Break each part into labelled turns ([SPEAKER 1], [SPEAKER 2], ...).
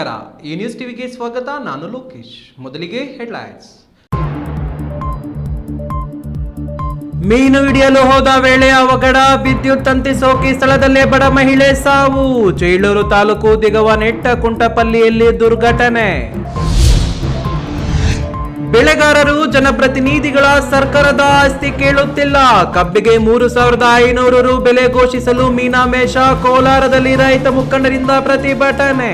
[SPEAKER 1] ನಮಸ್ಕಾರ. ಈ ನ್ಯೂಸ್ ಟಿವಿಗೆ ಸ್ವಾಗತ. ನಾನು ಲೋಕೇಶ್. ಮೊದಲಿಗೆ ಹೆಡ್ಲೈನ್ಸ್ ಮೀನು ಹಿಡಿಯಲು ಹೋದ ವೇಳೆ ಅವಘಡ. ವಿದ್ಯುತ್ ತಂತಿ ಸೋಕಿ ಸ್ಥಳದಲ್ಲೇ ಬಡ ಮಹಿಳೆ ಸಾವು. ಚೇಳೂರು ತಾಲೂಕು ದಿಗವ ನೆಟ್ಟ ಕುಂಟಪಲ್ಲಿಯಲ್ಲಿ ದುರ್ಘಟನೆ. ಬೆಳೆಗಾರರು, ಜನಪ್ರತಿನಿಧಿಗಳ ಸರ್ಕಾರದ ಆಸ್ತಿ ಕೇಳುತ್ತಿಲ್ಲ. ಕಬ್ಬಿಗೆ ಮೂರು ಸಾವಿರದ ಐನೂರು ರು ಬೆಲೆ ಘೋಷಿಸಲು ಮೀನಾಮೇಷ ಕೋಲಾರದಲ್ಲಿ ರೈತ ಮುಖಂಡರಿಂದ ಪ್ರತಿಭಟನೆ.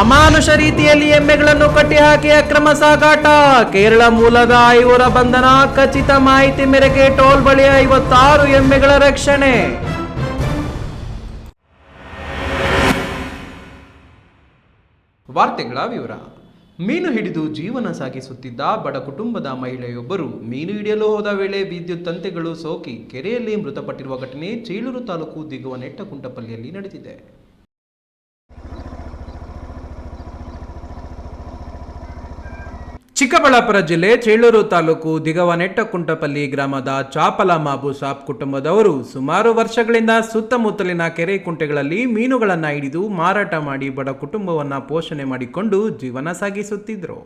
[SPEAKER 1] ಅಮಾನುಷ ರೀತಿಯಲ್ಲಿ ಎಮ್ಮೆಗಳನ್ನು ಕಟ್ಟಿಹಾಕಿ ಅಕ್ರಮ ಸಾಗಾಟ. ಕೇರಳ ಮೂಲದ ಐವರ ಬಂಧನ ಖಚಿತ ಮಾಹಿತಿ ಮೇರೆಗೆ ಟೋಲ್ ಬಳಿ ಐವತ್ತಾರು ಎಮ್ಮೆಗಳ ರಕ್ಷಣೆ. ವಾರ್ತೆಗಳ ವಿವರ. ಮೀನು ಹಿಡಿದು ಜೀವನ ಸಾಗಿಸುತ್ತಿದ್ದ ಬಡ ಕುಟುಂಬದ ಮಹಿಳೆಯೊಬ್ಬರು ಮೀನು ಹಿಡಿಯಲು ಹೋದ ವೇಳೆ ವಿದ್ಯುತ್ ತಂತಿಗಳು ಸೋಕಿ ಕೆರೆಯಲ್ಲಿ ಮೃತಪಟ್ಟಿರುವ ಘಟನೆ ಚೇಳೂರು ತಾಲೂಕು ದಿಗುವ ನೆಟ್ಟಕುಂಟಪಲ್ಲಿಯಲ್ಲಿ ನಡೆದಿದೆ. ಚಿಕ್ಕಬಳ್ಳಾಪುರ ಜಿಲ್ಲೆ ಚೇಳೂರು ತಾಲೂಕು ದಿಗವನೆಟ್ಟಕುಂಟಪಲ್ಲಿ ಗ್ರಾಮದ ಚಾಪಲ ಮಾಬು ಸಾಬ್ ಕುಟುಂಬದವರು ಸುಮಾರು ವರ್ಷಗಳಿಂದ ಸುತ್ತಮುತ್ತಲಿನ ಕೆರೆ ಕುಂಟೆಗಳಲ್ಲಿ ಮೀನುಗಳನ್ನು ಹಿಡಿದು ಮಾರಾಟ ಮಾಡಿ ಬಡ ಕುಟುಂಬವನ್ನು ಪೋಷಣೆ ಮಾಡಿಕೊಂಡು ಜೀವನ ಸಾಗಿಸುತ್ತಿದ್ದರು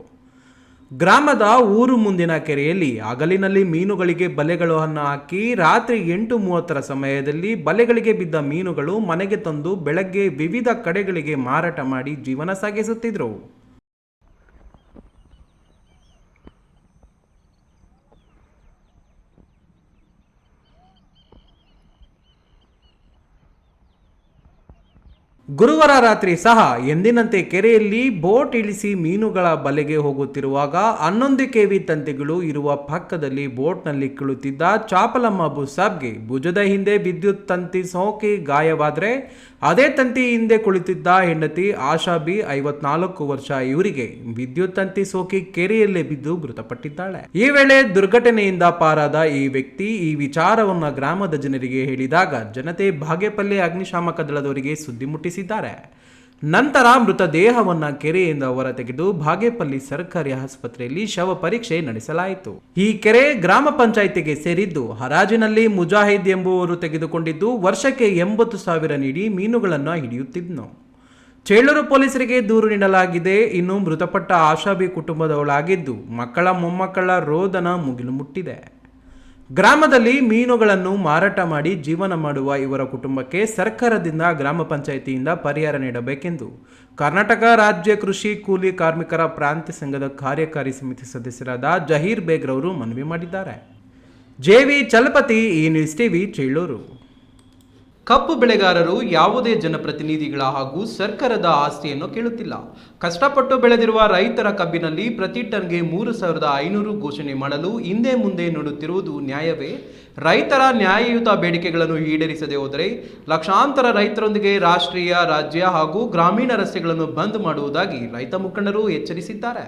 [SPEAKER 1] ಗ್ರಾಮದ ಊರು ಮುಂದಿನ ಕೆರೆಯಲ್ಲಿ ಹಗಲಿನಲ್ಲಿ ಮೀನುಗಳಿಗೆ ಬಲೆಗಳನ್ನು ಹಾಕಿ ರಾತ್ರಿ ಎಂಟು ಮೂವತ್ತರ ಸಮಯದಲ್ಲಿ ಬಲೆಗಳಿಗೆ ಬಿದ್ದ ಮೀನುಗಳು ಮನೆಗೆ ತಂದು ಬೆಳಗ್ಗೆ ವಿವಿಧ ಕಡೆಗಳಿಗೆ ಮಾರಾಟ ಮಾಡಿ ಜೀವನ ಸಾಗಿಸುತ್ತಿದ್ದರು ಗುರುವಾರ ರಾತ್ರಿ ಸಹ ಎಂದಿನಂತೆ ಕೆರೆಯಲ್ಲಿ ಬೋಟ್ ಇಳಿಸಿ ಮೀನುಗಳ ಬಲೆಗೆ ಹೋಗುತ್ತಿರುವಾಗ ಹನ್ನೊಂದು ಕೆವಿ ತಂತಿಗಳು ಇರುವ ಪಕ್ಕದಲ್ಲಿ ಬೋಟ್ನಲ್ಲಿ ಕುಳಿತಿದ್ದ ಚಾಪಲಮ್ಮ ಬುಸಾಬ್ಗೆ ಭುಜದ ಹಿಂದೆ ವಿದ್ಯುತ್ ತಂತಿ ಸೋಕಿ ಗಾಯವಾದರೆ ಅದೇ ತಂತಿ ಹಿಂದೆ ಕುಳಿತಿದ್ದ ಹೆಂಡತಿ ಆಶಾ ಬಿ ಐವತ್ನಾಲ್ಕು ವರ್ಷ ಇವರಿಗೆ ವಿದ್ಯುತ್ ತಂತಿ ಸೋಕಿ ಕೆರೆಯಲ್ಲೇ ಬಿದ್ದು ಮೃತಪಟ್ಟಿದ್ದಾಳೆ. ಈ ವೇಳೆ ದುರ್ಘಟನೆಯಿಂದ ಪಾರಾದ ಈ ವ್ಯಕ್ತಿ ಈ ವಿಚಾರವನ್ನು ಗ್ರಾಮದ ಜನರಿಗೆ ಹೇಳಿದಾಗ ಜನತೆ ಬಾಗೇಪಲ್ಲಿ ಅಗ್ನಿಶಾಮಕ ದಳದವರಿಗೆ ಸುದ್ದಿ ಮುಟ್ಟಿಸಿದ್ದಾರೆ ನಂತರ ಮೃತದೇಹವನ್ನು ಕೆರೆಯಿಂದ ಹೊರತೆಗೆದು ಬಾಗೇಪಲ್ಲಿ ಸರ್ಕಾರಿ ಆಸ್ಪತ್ರೆಯಲ್ಲಿ ಶವ ಪರೀಕ್ಷೆ ನಡೆಸಲಾಯಿತು. ಈ ಕೆರೆ ಗ್ರಾಮ ಪಂಚಾಯಿತಿಗೆ ಸೇರಿದ್ದು ಹರಾಜಿನಲ್ಲಿ ಮುಜಾಹಿದ್ ಎಂಬುವರು ತೆಗೆದುಕೊಂಡಿದ್ದು ವರ್ಷಕ್ಕೆ ಎಂಬತ್ತು ಸಾವಿರ ನೀಡಿ ಮೀನುಗಳನ್ನು ಹಿಡಿಯುತ್ತಿದ್ನು. ಚೇಳೂರು ಪೊಲೀಸರಿಗೆ ದೂರು ನೀಡಲಾಗಿದೆ. ಇನ್ನು ಮೃತಪಟ್ಟ ಆಶಾಬಿ ಕುಟುಂಬದವಳಾಗಿದ್ದು ಮಕ್ಕಳ ಮೊಮ್ಮಕ್ಕಳ ರೋದನ ಮುಗಿಲು ಮುಟ್ಟಿದೆ. ಗ್ರಾಮದಲ್ಲಿ ಮೀನುಗಳನ್ನು ಮಾರಾಟ ಮಾಡಿ ಜೀವನ ಮಾಡುವ ಇವರ ಕುಟುಂಬಕ್ಕೆ ಸರ್ಕಾರದಿಂದ ಗ್ರಾಮ ಪಂಚಾಯಿತಿಯಿಂದ ಪರಿಹಾರ ನೀಡಬೇಕೆಂದು ಕರ್ನಾಟಕ ರಾಜ್ಯ ಕೃಷಿ ಕೂಲಿ ಕಾರ್ಮಿಕರ ಪ್ರಾಂತ್ಯ ಸಂಘದ ಕಾರ್ಯಕಾರಿ ಸಮಿತಿ ಸದಸ್ಯರಾದ ಜಹೀರ್ ಬೇಗ್ರವರು ಮನವಿ ಮಾಡಿದ್ದಾರೆ. ಜೆವಿ ಚಲಪತಿ, ಈ ನ್ಯೂಸ್ ಟಿವಿ, ಚೇಳೂರು. ಕಬ್ಬು ಬೆಳೆಗಾರರು ಯಾವುದೇ ಜನಪ್ರತಿನಿಧಿಗಳ ಹಾಗೂ ಸರ್ಕಾರದ ಆಸ್ತಿಯನ್ನು ಕೇಳುತ್ತಿಲ್ಲ. ಕಷ್ಟಪಟ್ಟು ಬೆಳೆದಿರುವ ರೈತರ ಕಬ್ಬಿನಲ್ಲಿ ಪ್ರತಿ ಟನ್ಗೆ ಮೂರು ಸಾವಿರದ ಐನೂರು ಘೋಷಣೆ ಮಾಡಲು ಹಿಂದೆ ಮುಂದೆ ನೋಡುತ್ತಿರುವುದು ನ್ಯಾಯವೇ? ರೈತರ ನ್ಯಾಯಯುತ ಬೇಡಿಕೆಗಳನ್ನು ಈಡೇರಿಸದೆ ಹೋದರೆ ಲಕ್ಷಾಂತರ ರೈತರೊಂದಿಗೆ ರಾಷ್ಟ್ರೀಯ, ರಾಜ್ಯ ಹಾಗೂ ಗ್ರಾಮೀಣ ರಸ್ತೆಗಳನ್ನು ಬಂದ್ ಮಾಡುವುದಾಗಿ ರೈತ ಮುಖಂಡರು ಎಚ್ಚರಿಸಿದ್ದಾರೆ.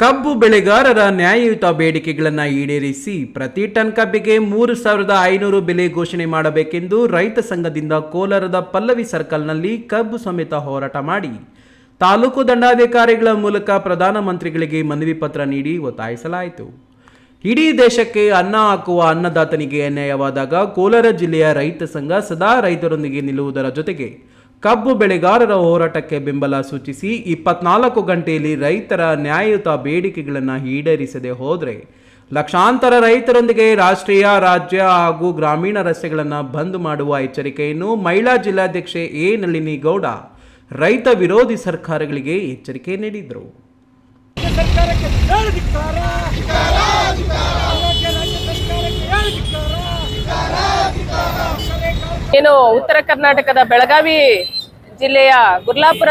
[SPEAKER 1] ಕಬ್ಬು ಬೆಳೆಗಾರರ ನ್ಯಾಯಯುತ ಬೇಡಿಕೆಗಳನ್ನು ಈಡೇರಿಸಿ ಪ್ರತಿ ಟನ್ ಕಬ್ಬಿಗೆ ಮೂರು ಸಾವಿರದ ಐನೂರು ಬೆಲೆ ಘೋಷಣೆ ಮಾಡಬೇಕೆಂದು ರೈತ ಸಂಘದಿಂದ ಕೋಲಾರದ ಪಲ್ಲವಿ ಸರ್ಕಲ್ನಲ್ಲಿ ಕಬ್ಬು ಸಮೇತ ಹೋರಾಟ ಮಾಡಿ. ತಾಲೂಕು ದಂಡಾಧಿಕಾರಿಗಳ ಮೂಲಕ ಪ್ರಧಾನಮಂತ್ರಿಗಳಿಗೆ ಮನವಿ ಪತ್ರ ನೀಡಿ ಒತ್ತಾಯಿಸಲಾಯಿತು. ಇಡೀ ದೇಶಕ್ಕೆ ಅನ್ನ ಹಾಕುವ ಅನ್ನದಾತನಿಗೆ ಅನ್ಯಾಯವಾದಾಗ ಕೋಲಾರ ಜಿಲ್ಲೆಯ ರೈತ ಸಂಘ ಸದಾ ರೈತರೊಂದಿಗೆ ನಿಲ್ಲುವುದರ ಜೊತೆಗೆ ಕಬ್ಬು ಬೆಳೆಗಾರರ ಹೋರಾಟಕ್ಕೆ ಬೆಂಬಲ ಸೂಚಿಸಿ ಇಪ್ಪತ್ನಾಲ್ಕು ಗಂಟೆಯಲ್ಲಿ ರೈತರ ನ್ಯಾಯಯುತ ಬೇಡಿಕೆಗಳನ್ನು ಈಡೇರಿಸದೆ ಹೋದರೆ ಲಕ್ಷಾಂತರ ರೈತರೊಂದಿಗೆ ರಾಷ್ಟ್ರೀಯ, ರಾಜ್ಯ ಹಾಗೂ ಗ್ರಾಮೀಣ ರಸ್ತೆಗಳನ್ನು ಬಂದ್ ಮಾಡುವ ಎಚ್ಚರಿಕೆಯನ್ನು ಮಹಿಳಾ ಜಿಲ್ಲಾಧ್ಯಕ್ಷೆ ಎ. ನಳಿನಿ ಗೌಡ ರೈತ ವಿರೋಧಿ ಸರ್ಕಾರಗಳಿಗೆ ಎಚ್ಚರಿಕೆ ನೀಡಿದರು
[SPEAKER 2] ರಾಜ್ಯ ಸರ್ಕಾರಕ್ಕೆ ಯಾರು ಧಿಕ್ಕಾರ? ಆರೋಗ್ಯ ರಾಜ್ಯ ಸರ್ಕಾರಕ್ಕೆ ಯಾರು ಧಿಕ್ಕಾರ? ಸಕ್ಕರೆ ಕಾರ್ಖಾನೆ
[SPEAKER 3] ಏನು ಉತ್ತರ ಕರ್ನಾಟಕದ ಬೆಳಗಾವಿ ಜಿಲ್ಲೆಯ ಗುರ್ಲಾಪುರ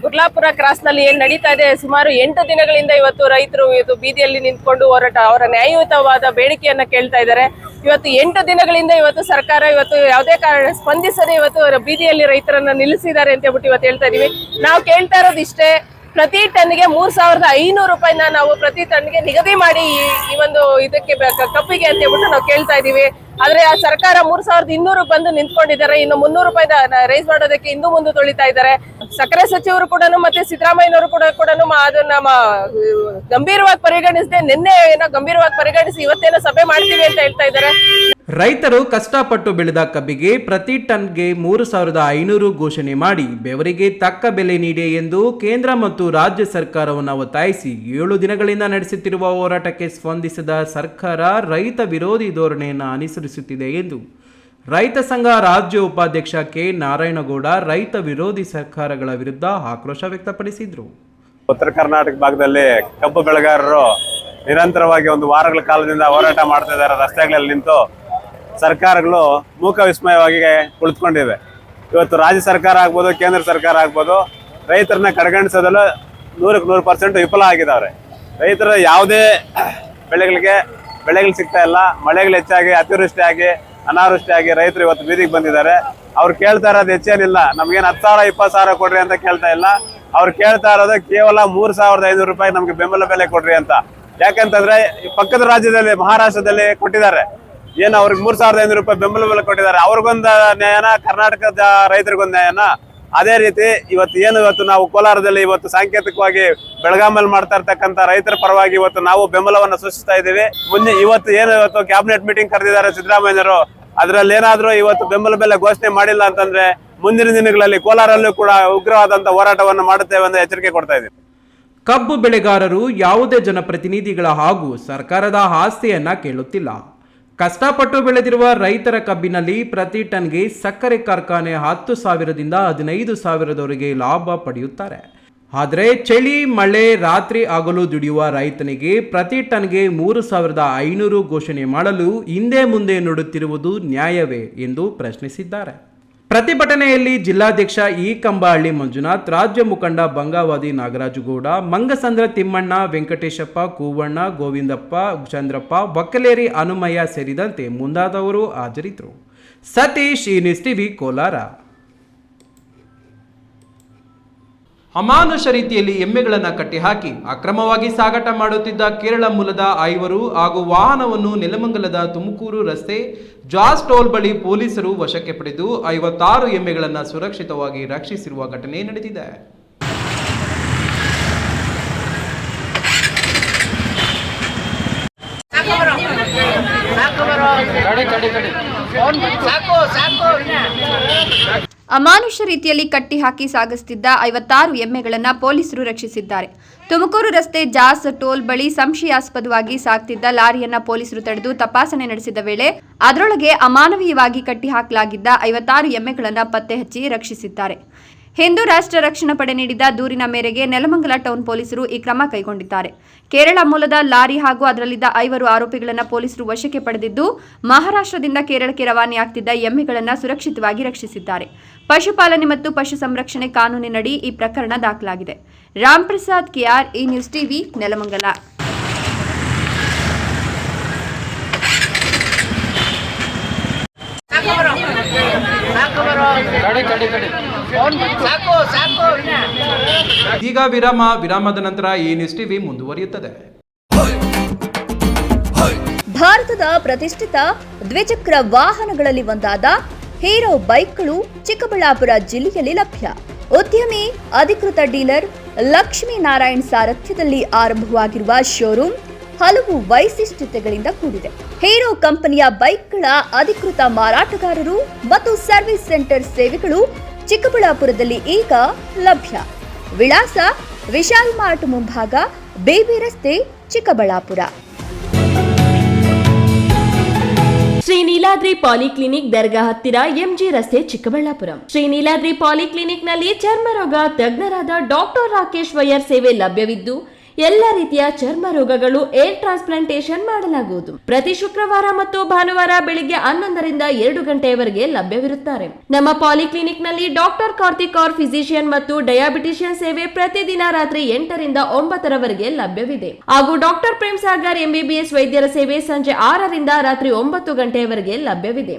[SPEAKER 3] ಗುರ್ಲಾಪುರ ಕ್ರಾಸ್ನಲ್ಲಿ ಏನ್ ನಡೀತಾ ಇದೆ? ಸುಮಾರು ಎಂಟು ದಿನಗಳಿಂದ ಇವತ್ತು ರೈತರು ಇದು ಬೀದಿಯಲ್ಲಿ ನಿಂತ್ಕೊಂಡು ಹೋರಾಟ, ಅವರ ನ್ಯಾಯಯುತವಾದ ಬೇಡಿಕೆಯನ್ನ ಕೇಳ್ತಾ ಇದ್ದಾರೆ. ಇವತ್ತು ಎಂಟು ದಿನಗಳಿಂದ ಇವತ್ತು ಸರ್ಕಾರ ಇವತ್ತು ಯಾವುದೇ ಕಾರಣ ಸ್ಪಂದಿಸದೆ ಇವತ್ತು ಬೀದಿಯಲ್ಲಿ ರೈತರನ್ನ ನಿಲ್ಲಿಸಿದ್ದಾರೆ ಅಂತ ಹೇಳ್ಬಿಟ್ಟು ಇವತ್ತು ಹೇಳ್ತಾ ಇದೀವಿ. ನಾವು ಕೇಳ್ತಾ ಇರೋದು ಇಷ್ಟೇ, ಪ್ರತಿ ಟನ್ಗೆ ಮೂರ್ ಸಾವಿರದ ಐನೂರು ರೂಪಾಯಿನ ನಾವು ಪ್ರತಿ ಟನ್ಗೆ ನಿಗದಿ ಮಾಡಿ ಈ- ಒಂದು ಇದಕ್ಕೆ ಕಪ್ಪಿಗೆ ಅಂತ ಹೇಳ್ಬಿಟ್ಟು ನಾವು ಕೇಳ್ತಾ ಇದೀವಿ. ಆದ್ರೆ ಆ ಸರ್ಕಾರ ಮೂರ್ ಸಾವಿರದ ಇನ್ನೂರು ಬಂದು ನಿಂತ್ಕೊಂಡಿದ್ದಾರೆ. ಇನ್ನು ಮುನ್ನೂರು ರೂಪಾಯಿ ರೈಸ್ ಮಾಡೋದಕ್ಕೆ ಇಂದು ಮುಂದೆ ತೊಳಿತಾ ಇದ್ದಾರೆ. ಸಕ್ಕರೆ ಸಚಿವರು ಕೂಡ ಮತ್ತೆ ಸಿದ್ದರಾಮಯ್ಯನವರು ಕೂಡ ಕೂಡ ಅದನ್ನ ಗಂಭೀರವಾಗಿ ಪರಿಗಣಿಸದೆ ನಿನ್ನೆ ಏನೋ ಗಂಭೀರವಾಗಿ ಪರಿಗಣಿಸಿ ಇವತ್ತೇನೋ ಸಭೆ ಮಾಡ್ತೀವಿ ಅಂತ ಹೇಳ್ತಾ ಇದ್ದಾರೆ.
[SPEAKER 1] ರೈತರು ಕಷ್ಟಪಟ್ಟು ಬೆಳೆದ ಕಬ್ಬಿಗೆ ಪ್ರತಿ ಟನ್ಗೆ ಮೂರು ಸಾವಿರದ ಐನೂರು ಘೋಷಣೆ ಮಾಡಿ ಬೆವರಿಗೆ ತಕ್ಕ ಬೆಲೆ ನೀಡಿ ಎಂದು ಕೇಂದ್ರ ಮತ್ತು ರಾಜ್ಯ ಸರ್ಕಾರವನ್ನು ಒತ್ತಾಯಿಸಿ ಏಳು ದಿನಗಳಿಂದ ನಡೆಸುತ್ತಿರುವ ಹೋರಾಟಕ್ಕೆ ಸ್ಪಂದಿಸಿದ ಸರ್ಕಾರ ರೈತ ವಿರೋಧಿ ಧೋರಣೆಯನ್ನು ಅನುಸರಿಸುತ್ತಿದೆ ಎಂದು ರೈತ ಸಂಘ ರಾಜ್ಯ ಉಪಾಧ್ಯಕ್ಷ ಕೆ ನಾರಾಯಣಗೌಡ ರೈತ ವಿರೋಧಿ ಸರ್ಕಾರಗಳ ವಿರುದ್ಧ ಆಕ್ರೋಶ ವ್ಯಕ್ತಪಡಿಸಿದರು.
[SPEAKER 4] ಉತ್ತರ ಕರ್ನಾಟಕ ಭಾಗದಲ್ಲಿ ಕಬ್ಬು ಬೆಳೆಗಾರರು ನಿರಂತರವಾಗಿ ಒಂದು ವಾರಗಳ ಕಾಲದಿಂದ ಹೋರಾಟ ಮಾಡ್ತಾ ಇದ್ದಾರೆ. ರಸ್ತೆಗಳಲ್ಲಿ ನಿಂತು ಸರ್ಕಾರಗಳು ಮೂಕ ವಿಸ್ಮಯವಾಗಿ ಕುಳಿತುಕೊಂಡಿವೆ. ಇವತ್ತು ರಾಜ್ಯ ಸರ್ಕಾರ ಆಗ್ಬೋದು, ಕೇಂದ್ರ ಸರ್ಕಾರ ಆಗ್ಬೋದು, ರೈತರನ್ನ ಕಡೆಗಣಿಸೋದಲ್ಲೂ ನೂರಕ್ಕೆ ನೂರು ಪರ್ಸೆಂಟ್ ವಿಫಲ ಆಗಿದ್ದಾರೆ ರೈತರ ಯಾವುದೇ ಬೆಳೆಗಳಿಗೆ, ಬೆಳೆಗಳು ಸಿಗ್ತಾ ಇಲ್ಲ, ಮಳೆಗಳು ಹೆಚ್ಚಾಗಿ, ಅತಿವೃಷ್ಟಿಯಾಗಿ, ಅನಾವೃಷ್ಟಿಯಾಗಿ ರೈತರು ಇವತ್ತು ಬೀದಿಗೆ ಬಂದಿದ್ದಾರೆ. ಅವ್ರು ಕೇಳ್ತಾ ಇರೋದು ಹೆಚ್ಚೇನಿಲ್ಲ. ನಮ್ಗೇನು ಹತ್ತು ಸಾವಿರ, ಇಪ್ಪತ್ತು ಸಾವಿರ ಕೊಡ್ರಿ ಅಂತ ಕೇಳ್ತಾ ಇಲ್ಲ. ಅವ್ರು ಕೇಳ್ತಾ ಇರೋದು ಕೇವಲ ಮೂರು ಸಾವಿರದ ಐನೂರು ರೂಪಾಯಿ ನಮಗೆ ಬೆಂಬಲ ಬೆಲೆ ಕೊಡ್ರಿ ಅಂತ. ಯಾಕಂತಂದ್ರೆ ಪಕ್ಕದ ರಾಜ್ಯದಲ್ಲಿ, ಮಹಾರಾಷ್ಟ್ರದಲ್ಲಿ ಕೊಟ್ಟಿದ್ದಾರೆ. ಏನು ಅವ್ರಿಗೆ ಮೂರ್ ಸಾವಿರದ ಐನೂರು ರೂಪಾಯಿ ಬೆಂಬಲ ಬೆಲೆ ಕೊಟ್ಟಿದ್ದಾರೆ. ಅವ್ರಿಗೊಂದ ನ್ಯಾಯನ ಕರ್ನಾಟಕದ ರೈತರಿಗೊಂದು ನ್ಯಾಯನ. ಅದೇ ರೀತಿ ಇವತ್ತು ಏನು ಇವತ್ತು ನಾವು ಕೋಲಾರದಲ್ಲಿ ಇವತ್ತು ಸಾಂಕೇತಿಕವಾಗಿ ಬೆಳಗಾಮಲ್ಲಿ ಮಾಡ್ತಾ ಇರ್ತಕ್ಕಂಥ ರೈತರ ಪರವಾಗಿ ಇವತ್ತು ನಾವು ಬೆಂಬಲವನ್ನು ಸೂಚಿಸ್ತಾ ಇದ್ದೀವಿ. ಮುಂದೆ ಇವತ್ತು ಏನು ಇವತ್ತು ಕ್ಯಾಬಿನೆಟ್ ಮೀಟಿಂಗ್ ಕರೆದಿದ್ದಾರೆ ಸಿದ್ದರಾಮಯ್ಯರು ಅದರಲ್ಲಿ ಏನಾದರೂ ಇವತ್ತು ಬೆಂಬಲ ಬೆಲೆ ಘೋಷಣೆ ಮಾಡಿಲ್ಲ ಅಂತಂದ್ರೆ ಮುಂದಿನ ದಿನಗಳಲ್ಲಿ ಕೋಲಾರಲ್ಲೂ ಕೂಡ ಉಗ್ರವಾದಂತ ಹೋರಾಟವನ್ನು ಮಾಡುತ್ತೇವೆ ಅಂತ ಎಚ್ಚರಿಕೆ ಕೊಡ್ತಾ ಇದ್ದೀವಿ.
[SPEAKER 1] ಕಬ್ಬು ಬೆಳೆಗಾರರು ಯಾವುದೇ ಜನಪ್ರತಿನಿಧಿಗಳ ಹಾಗೂ ಸರ್ಕಾರದ ಆಸ್ತಿಯನ್ನ ಕೇಳುತ್ತಿಲ್ಲ. ಕಷ್ಟಪಟ್ಟು ಬೆಳೆದಿರುವ ರೈತರ ಕಬ್ಬಿನಲ್ಲಿ ಪ್ರತಿ ಟನ್ಗೆ ಸಕ್ಕರೆ ಕಾರ್ಖಾನೆ ಹತ್ತು ಸಾವಿರದಿಂದ ಹದಿನೈದು ಸಾವಿರದವರೆಗೆ ಲಾಭ ಪಡೆಯುತ್ತಾರೆ. ಆದರೆ ಚಳಿ, ಮಳೆ, ರಾತ್ರಿ ಆಗಲು ದುಡಿಯುವ ರೈತನಿಗೆ ಪ್ರತಿ ಟನ್ಗೆ ಮೂರು ಸಾವಿರದ ಐನೂರು ಘೋಷಣೆ ಮಾಡಲು ಹಿಂದೆ ಮುಂದೆ ನೋಡುತ್ತಿರುವುದು ನ್ಯಾಯವೇ ಎಂದು ಪ್ರಶ್ನಿಸಿದ್ದಾರೆ. ಪ್ರತಿಭಟನೆಯಲ್ಲಿ ಜಿಲ್ಲಾಧ್ಯಕ್ಷ ಇ ಕಂಬಹಳ್ಳಿ ಮಂಜುನಾಥ್, ರಾಜ್ಯ ಮುಖಂಡ ಬಂಗಾವಾದಿ ನಾಗರಾಜುಗೌಡ, ಮಂಗಸಂದ್ರ ತಿಮ್ಮಣ್ಣ, ವೆಂಕಟೇಶಪ್ಪ ಕೂವಣ್ಣ, ಗೋವಿಂದಪ್ಪ, ಚಂದ್ರಪ್ಪ ಬಕ್ಕಲೇರಿ ಅನುಮಯ್ಯ ಸೇರಿದಂತೆ ಮುಂದಾದವರು ಹಾಜರಿದ್ದರು. ಸತೀಶ್ ಈ ನ್ಯೂಸ್ ಟಿವಿ ಕೋಲಾರ. ಅಮಾನುಷ ರೀತಿಯಲ್ಲಿ ಎಮ್ಮೆಗಳನ್ನು ಕಟ್ಟಿಹಾಕಿ ಅಕ್ರಮವಾಗಿ ಸಾಗಾಟ ಮಾಡುತ್ತಿದ್ದ ಕೇರಳ ಮೂಲದ ಐವರು ಹಾಗೂ ವಾಹನವನ್ನು ನೆಲಮಂಗಲದ ತುಮಕೂರು ರಸ್ತೆ ಜಾಸ್ ಟೋಲ್ ಬಳಿ ಪೊಲೀಸರು ವಶಕ್ಕೆ ಪಡೆದು ಐವತ್ತಾರು ಎಮ್ಮೆಗಳನ್ನು ಸುರಕ್ಷಿತವಾಗಿ ರಕ್ಷಿಸಿರುವ ಘಟನೆ ನಡೆದಿದೆ.
[SPEAKER 5] ಅಮಾನುಷ ರೀತಿಯಲ್ಲಿ ಕಟ್ಟಿಹಾಕಿ ಸಾಗಿಸುತ್ತಿದ್ದ ಐವತ್ತಾರು ಎಮ್ಮೆಗಳನ್ನು ಪೊಲೀಸರು ರಕ್ಷಿಸಿದ್ದಾರೆ. ತುಮಕೂರು ರಸ್ತೆ ಜಾಸ್ ಟೋಲ್ ಬಳಿ ಸಂಶಯಾಸ್ಪದವಾಗಿ ಸಾಗ್ತಿದ್ದ ಲಾರಿಯನ್ನ ಪೊಲೀಸರು ತಡೆದು ತಪಾಸಣೆ ನಡೆಸಿದ ವೇಳೆ ಅದರೊಳಗೆ ಅಮಾನವೀಯವಾಗಿ ಕಟ್ಟಿಹಾಕಲಾಗಿದ್ದ ಐವತ್ತಾರು ಎಮ್ಮೆಗಳನ್ನು ಪತ್ತೆ ಹಚ್ಚಿ ರಕ್ಷಿಸಿದ್ದಾರೆ. ಹಿಂದೂ ರಾಷ್ಟ್ರ ರಕ್ಷಣಾ ಪಡೆ ನೀಡಿದ ದೂರಿನ ಮೇರೆಗೆ ನೆಲಮಂಗಲ ಟೌನ್ ಪೊಲೀಸರು ಈ ಕ್ರಮ ಕೈಗೊಂಡಿದ್ದಾರೆ. ಕೇರಳ ಮೂಲದ ಲಾರಿ ಹಾಗೂ ಅದರಲ್ಲಿದ್ದ ಐವರು ಆರೋಪಿಗಳನ್ನು ಪೊಲೀಸರು ವಶಕ್ಕೆ ಪಡೆದಿದ್ದು, ಮಹಾರಾಷ್ಟ್ರದಿಂದ ಕೇರಳಕ್ಕೆ ರವಾನೆಯಾಗ್ತಿದ್ದ ಎಮ್ಮೆಗಳನ್ನು ಸುರಕ್ಷಿತವಾಗಿ ರಕ್ಷಿಸಿದ್ದಾರೆ. ಪಶುಪಾಲನೆ ಮತ್ತು ಪಶು ಸಂರಕ್ಷಣೆ ಕಾನೂನಿನಡಿ ಈ ಪ್ರಕರಣ ದಾಖಲಾಗಿದೆ. Ram Prasad KR, E news TV, Nelamangala.
[SPEAKER 1] ಈಗ ವಿರಾಮ ವಿರಾಮದ ನಂತರ ಈ ನ್ಯೂಸ್ ಟಿವಿ ಮುಂದುವರಿಯುತ್ತದೆ.
[SPEAKER 5] ಭಾರತದ ಪ್ರತಿಷ್ಠಿತ ದ್ವಿಚಕ್ರ ವಾಹನಗಳಲ್ಲಿ ಒಂದಾದ ಹೀರೋ ಬೈಕ್ಗಳು ಚಿಕ್ಕಬಳ್ಳಾಪುರ ಜಿಲ್ಲೆಯಲ್ಲಿ ಲಭ್ಯ. ಉದ್ಯಮಿ ಅಧಿಕೃತ ಡೀಲರ್ ಲಕ್ಷ್ಮೀ ನಾರಾಯಣ್ ಸಾರಥ್ಯದಲ್ಲಿ ಆರಂಭವಾಗಿರುವ ಶೋರೂಮ್ ಹಲವು ವೈಶಿಷ್ಟ್ಯತೆಗಳಿಂದ ಕೂಡಿದೆ. ಹೀರೋ ಕಂಪನಿಯ ಬೈಕ್ಗಳ ಅಧಿಕೃತ ಮಾರಾಟಗಾರರು ಮತ್ತು ಸರ್ವಿಸ್ ಸೆಂಟರ್ ಸೇವೆಗಳು ಚಿಕ್ಕಬಳ್ಳಾಪುರದಲ್ಲಿ ಈಗ ಲಭ್ಯ. ವಿಳಾಸ ವಿಶಾಲ್ ಮಾರ್ಟ್ ಮುಂಭಾಗ ಬೇಬಿ ರಸ್ತೆ, ಚಿಕ್ಕಬಳ್ಳಾಪುರ.
[SPEAKER 6] ಶ್ರೀ ನೀಲಾದ್ರಿ ಪಾಲಿಕ್ಲಿನಿಕ್ ದರ್ಗಾ ಹತ್ತಿರ ಎಂಜಿ ರಸ್ತೆ, ಚಿಕ್ಕಬಳ್ಳಾಪುರ. ಶ್ರೀ ನೀಲಾದ್ರಿ ಪಾಲಿಕ್ಲಿನಿಕ್ನಲ್ಲಿ ನಲ್ಲಿ ಚರ್ಮ ರೋಗ ತಜ್ಞರಾದ ಡಾಕ್ಟರ್ ರಾಕೇಶ್ ವೈಯರ್ ಸೇವೆ ಲಭ್ಯವಿದ್ದು ಎಲ್ಲ ರೀತಿಯ ಚರ್ಮ ರೋಗಗಳು ಏರ್ ಟ್ರಾನ್ಸ್ಪ್ಲಾಂಟೇಶನ್ ಮಾಡಲಾಗುವುದು. ಪ್ರತಿ ಶುಕ್ರವಾರ ಮತ್ತು ಭಾನುವಾರ ಬೆಳಿಗ್ಗೆ ಹನ್ನೊಂದರಿಂದ ಎರಡು ಗಂಟೆಯವರೆಗೆ ಲಭ್ಯವಿರುತ್ತಾರೆ. ನಮ್ಮ ಪಾಲಿಕ್ಲಿನಿಕ್ನಲ್ಲಿ ಡಾಕ್ಟರ್ ಕಾರ್ತಿಕ್ ಆರ್ ಫಿಸಿಷಿಯನ್ ಮತ್ತು ಡಯಾಬಿಟಿಷಿಯನ್ ಸೇವೆ ಪ್ರತಿದಿನ ರಾತ್ರಿ ಎಂಟರಿಂದ ಒಂಬತ್ತರವರೆಗೆ ಲಭ್ಯವಿದೆ. ಹಾಗೂ ಡಾಕ್ಟರ್ ಪ್ರೇಮ್ ಸಾಗರ್ ಎಂಬಿಬಿಎಸ್ ವೈದ್ಯರ ಸೇವೆ ಸಂಜೆ ಆರರಿಂದ ರಾತ್ರಿ ಒಂಬತ್ತು ಗಂಟೆಯವರೆಗೆ ಲಭ್ಯವಿದೆ.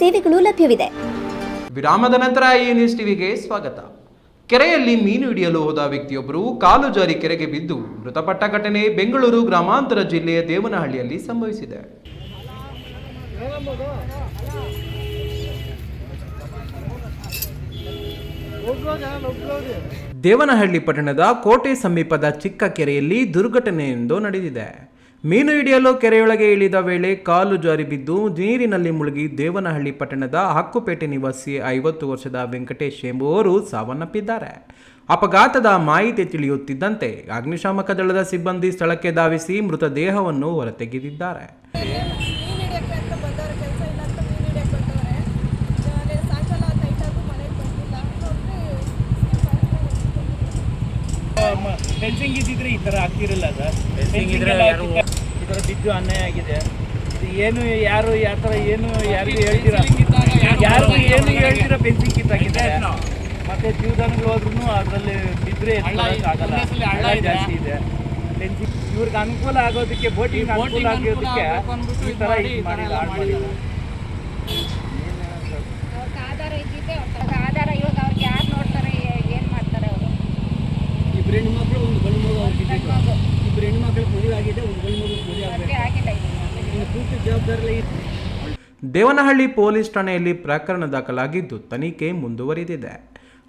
[SPEAKER 7] ಸೇವೆಗಳು ಲಭ್ಯವಿದೆ.
[SPEAKER 1] ವಿರಾಮದ ನಂತರ ಈ ನ್ಯೂಸ್ ಟಿವಿಗೆ ಸ್ವಾಗತ. ಕೆರೆಯಲ್ಲಿ ಮೀನು ಹಿಡಿಯಲು ಹೋದ ವ್ಯಕ್ತಿಯೊಬ್ಬರು ಕಾಲು ಜಾರಿ ಕೆರೆಗೆ ಬಿದ್ದು ಮೃತಪಟ್ಟ ಘಟನೆ ಬೆಂಗಳೂರು ಗ್ರಾಮಾಂತರ ಜಿಲ್ಲೆಯ ದೇವನಹಳ್ಳಿಯಲ್ಲಿ ಸಂಭವಿಸಿದೆ. ದೇವನಹಳ್ಳಿ ಪಟ್ಟಣದ ಕೋಟೆ ಸಮೀಪದ ಚಿಕ್ಕ ಕೆರೆಯಲ್ಲಿ ದುರ್ಘಟನೆಯೊಂದು ನಡೆದಿದೆ. ಮೀನು ಹಿಡಿಯಲು ಕೆರೆಯೊಳಗೆ ಇಳಿದ ವೇಳೆ ಕಾಲು ಜಾರಿ ಬಿದ್ದು ನೀರಿನಲ್ಲಿ ಮುಳುಗಿ ದೇವನಹಳ್ಳಿ ಪಟ್ಟಣದ ಹಕ್ಕುಪೇಟೆ ನಿವಾಸಿ ಐವತ್ತು ವರ್ಷದ ವೆಂಕಟೇಶ್ ಎಂಬುವರು ಸಾವನ್ನಪ್ಪಿದ್ದಾರೆ. ಅಪಘಾತದ ಮಾಹಿತಿ ತಿಳಿಯುತ್ತಿದ್ದಂತೆ ಅಗ್ನಿಶಾಮಕ ದಳದ ಸಿಬ್ಬಂದಿ ಸ್ಥಳಕ್ಕೆ ಧಾವಿಸಿ ಮೃತದೇಹವನ್ನು ಹೊರತೆಗೆದಿದ್ದಾರೆ
[SPEAKER 8] ಮೀನು ಹಿಡಿಯೋಕ್ಕೆ ಅಂತ ಬಂದವ್ರೆ ಕೆಲಸ ಇಲ್ಲ ಅಂತ ಮೀನು ಹಿಡಿಯೋಕ್ಕೆ ಬಂದವ್ರೆ ನಾನು ಸಾಯಂಕಾಲ ನೈಟ್ ಆದರೂ ಮನೆಗೆ ಬಂದಿಲ್ಲ ನೋಡ್ರಿ
[SPEAKER 2] ಫೆನ್ಸಿಂಗ್ ಇದ್ದಿದ್ರೆ ಈ ಥರ ಹಾಕ್ತಿರಲ್ಲ ಸರ್. ಫೆನ್ಸಿಂಗ್ ಇದ್ರೆ ಈ ಥರ ಬಿದ್ದು ಅನ್ಯಾಯ ಆಗಿದೆ. ಇದು ಏನು ಯಾರು ಯಾವ ಥರ ಏನು ಯಾರಿಗೂ ಹೇಳ್ತೀರಾ? ಯಾರು ಏನು ಹೇಳ್ತೀರಾ ಫೆನ್ಸಿಂಗ್ ಕಿತ್ತಾಗಿದೆ ಮತ್ತೆ ಜೀವದಾನಗಳು ಹೋದ್ರೂ ಅದರಲ್ಲಿ ಬಿದ್ದರೆ ಆಗಲ್ಲ ಹಳ್ಳ ಜಾಸ್ತಿ ಇದೆ. ಫೆನ್ಸಿಂಗ್ ಇವ್ರಿಗೆ ಅನುಕೂಲ ಆಗೋದಕ್ಕೆ ಬೋಟಿಂಗ್ ಅನುಕೂಲ ಆಗೋದಕ್ಕೆ ಈ ಥರ ಇದು ಮಾಡಿಲ್ಲ ಹಾಳು ಮಾಡಿಲ್ಲ
[SPEAKER 8] ಆಧಾರ ಇದ್ದಿದ್ದೆ ಆಧಾರ ಇವಾಗ ಅವ್ರಿಗೆ ಯಾರು ನೋಡ್ತಾರೆ ಏನು ಮಾಡ್ತಾರೆ ಅವರು
[SPEAKER 2] ಇಬ್ಬರು ಮಕ್ಕಳು ಒಂದು ಗಂಡು ಮಗು ಅವ್ರಿಗೆ ಇಬ್ಬರು ಮಕ್ಕಳು ಮದುವೆ ಆಗಿದೆ ಒಂದು ಗಂಡು ಮಗು ಮದುವೆ ಆಗಬೇಕು. ಇನ್ನು ಪೂರ್ತಿ ಜವಾಬ್ದಾರಿ
[SPEAKER 1] ದೇವನಹಳ್ಳಿ ಪೊಲೀಸ್ ಠಾಣೆಯಲ್ಲಿ ಪ್ರಕರಣ ದಾಖಲಾಗಿದ್ದು ತನಿಖೆ ಮುಂದುವರಿದಿದೆ.